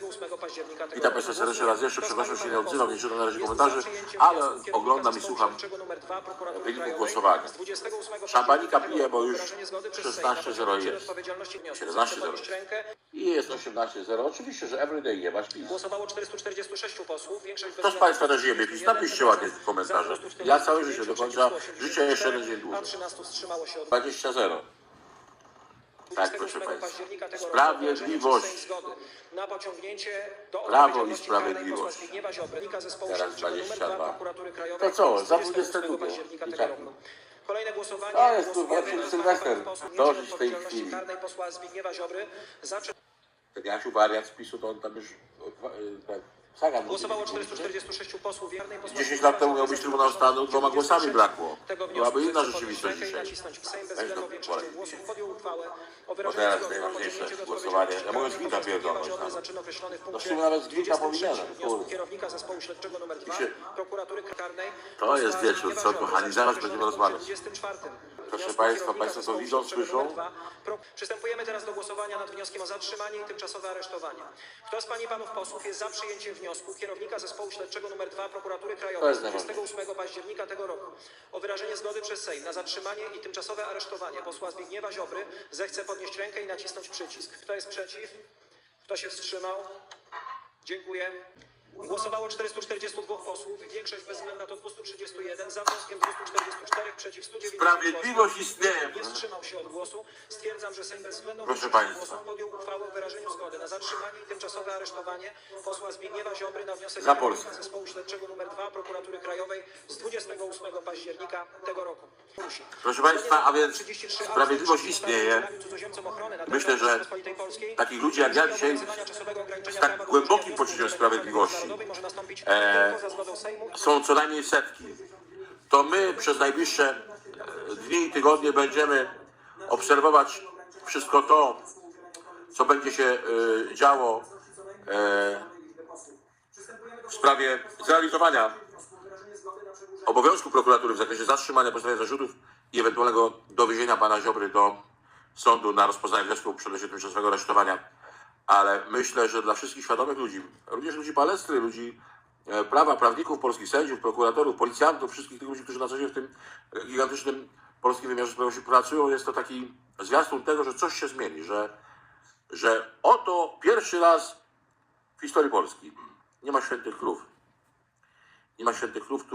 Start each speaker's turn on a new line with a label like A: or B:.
A: 28 października tego
B: Witam. Państwa serdecznie raz jeszcze. Przepraszam, się nie odzywam, nie na razie komentarzy, ale oglądam i słucham
A: śledczego numer 2 Prokuratury
B: wyniku
A: Krajowej
B: głosowania.
A: z 28
B: Szambanika pije, bo już
A: roku wyrażenie zgody przez
B: 16
A: Sejm na
B: zero
A: pociągnięcie
B: jest.
A: do odpowiedzialności wniosku.
B: 17
A: Zechce
B: zero
A: podnieść rękę.
B: I jest 18.0. Oczywiście, że everyday je masz PiS.
A: Głosowało 446 posłów, większość
B: z Państwa też jebie PiS? Napiszcie ładnie w komentarzach. Ja całe życie do końca życia jeszcze jeden dzień dłużej.
A: 13 wstrzymało się od
B: 20.0. Tak, proszę
A: 28
B: Państwa. Sprawiedliwość.
A: na pociągnięcie do
B: Prawo i sprawiedliwość. Teraz
A: śledczego numer
B: 22.
A: 2 Prokuratury Krajowej
B: To co, za
A: 28
B: 22
A: października
B: i tak.
A: Kolejne głosowanie.
B: To jest, kurwa, czyli Sylwester. Dożyć tej chwili. Ten Jasiu wariat z PiSu, to on tam już...
A: Głosowało
B: mówi,
A: 446 posłów wiernej posła
B: 10 lat temu miał być Trybunał Stanu, dwoma głosami brakło. Byłaby inna rzeczywistość dzisiaj. Weź do Bo teraz najważniejsze głosowanie. Ja mogę
A: Zbigniewa
B: pierdolnąć tam. No w sumie nawet z gwinta
A: 23
B: powinienem,
A: wniosku
B: kurde.
A: kierownika zespołu śledczego nr 2
B: się-
A: prokuratury karnej
B: To jest wieczór, co, kochani,
A: za
B: zaraz będziemy rozmawiać.
A: Punkcie 24
B: Proszę Państwa, Państwo to widzą, słyszą?
A: numer 2. Pro- Przystępujemy teraz do głosowania nad wnioskiem o zatrzymanie i tymczasowe aresztowanie. Kto z Pań i Panów posłów jest za przyjęciem wniosku kierownika zespołu śledczego nr 2 Prokuratury Krajowej z 28 października tego roku o wyrażenie zgody przez Sejm na zatrzymanie i tymczasowe aresztowanie posła Zbigniewa Ziobry zechce podnieść rękę i nacisnąć przycisk. Kto jest przeciw? Kto się wstrzymał? Dziękuję. Głosowało 442 posłów, większość bezwzględna to 231, za wnioskiem 244, przeciw 190.
B: Sprawiedliwość istnieje.
A: Nie wstrzymał się od głosu. Stwierdzam, że Sejm bezwzględną
B: Proszę
A: większością
B: państwa.
A: głosów podjął uchwałę o wyrażeniu zgody na zatrzymanie i tymczasowe aresztowanie posła Zbigniewa Ziobry na wniosek
B: Za
A: kierownika
B: Polskę.
A: zespołu śledczego nr 2 Prokuratury Krajowej z 28 października tego roku.
B: Proszę Państwa, a więc
A: 33
B: sprawiedliwość istnieje.
A: udzielił cudzoziemcom ochrony na
B: Myślę,
A: terytorium
B: że
A: Rzeczypospolitej Polskiej.
B: takich ludzi jak ja dzisiaj z tak głębokim poczuciem sprawiedliwości e, są co najmniej setki. To my przez najbliższe e, dni i tygodnie będziemy obserwować wszystko to, co będzie się e, działo e, w sprawie zrealizowania obowiązku prokuratury w zakresie zatrzymania postawienia zarzutów i ewentualnego dowiezienia pana Ziobry do sądu na rozpoznanie wniosku o przedmiocie tymczasowego aresztowania. Ale myślę, że dla wszystkich świadomych ludzi, również ludzi palestry, ludzi e, prawa, prawników, polskich sędziów, prokuratorów, policjantów, wszystkich tych ludzi, którzy na co dzień w tym e, gigantycznym polskim wymiarze sprawiedliwości pracują, jest to taki zwiastun tego, że coś się zmieni, że, że oto pierwszy raz w historii Polski nie ma świętych krów. Nie ma świętych krów,